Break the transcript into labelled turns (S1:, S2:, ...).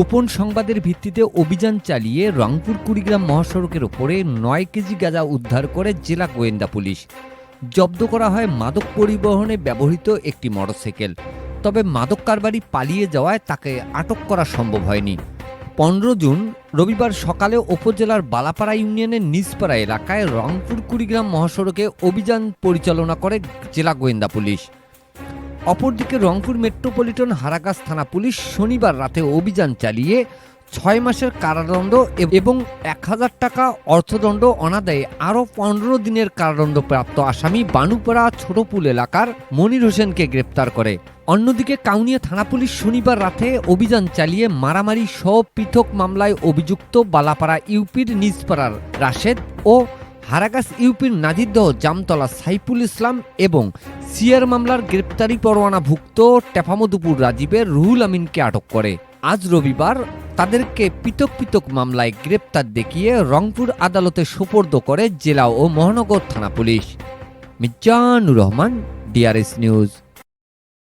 S1: গোপন সংবাদের ভিত্তিতে অভিযান চালিয়ে রংপুর কুড়িগ্রাম মহাসড়কের ওপরে নয় কেজি গাঁজা উদ্ধার করে জেলা গোয়েন্দা পুলিশ। জব্দ করা হয় মাদক পরিবহনে ব্যবহৃত একটি মোটরসাইকেল। তবে মাদক কারবারি পালিয়ে যাওয়ায় তাকে আটক করা সম্ভব হয়নি। পনেরো জুন, রবিবার সকালে উপজেলার বালাপাড়া ইউনিয়নের নিজপাড়া এলাকায় রংপুর কুড়িগ্রাম মহাসড়কে অভিযান পরিচালনা করে জেলা গোয়েন্দা পুলিশ। অপরদিকে রংপুর মেট্রোপলিটন হারাগাছ থানা পুলিশ শনিবার রাতে অভিযান চালিয়ে ছয় মাসের কারাদণ্ড এবং এক হাজার টাকা অর্থদণ্ড অনাদায়ে আরও পনেরো দিনের কারাদণ্ড প্রাপ্ত আসামি বানুপাড়া ছোটপুল এলাকার মনির হোসেনকে গ্রেপ্তার করে। অন্যদিকে কাউনিয়া থানা পুলিশ শনিবার রাতে অভিযান চালিয়ে মারামারি সহ পৃথক মামলায় অভিযুক্ত বালাপাড়া ইউপির নিজপাড়ার রাশেদ ও হারাগাস ইউপির নাজিরদহ জামতলা সাইফুল ইসলাম এবং সিয়ার মামলার গ্রেপ্তারি পরোয়ানাভুক্ত টেফামদুপুর রাজীবের রুহুল আমিনকে আটক করে। আজ রবিবার তাদেরকে পৃথক পৃথক মামলায় গ্রেপ্তার দেখিয়ে রংপুর আদালতে সোপর্দ করে জেলা ও মহানগর থানা police. Mizanur Rahman, DRS news.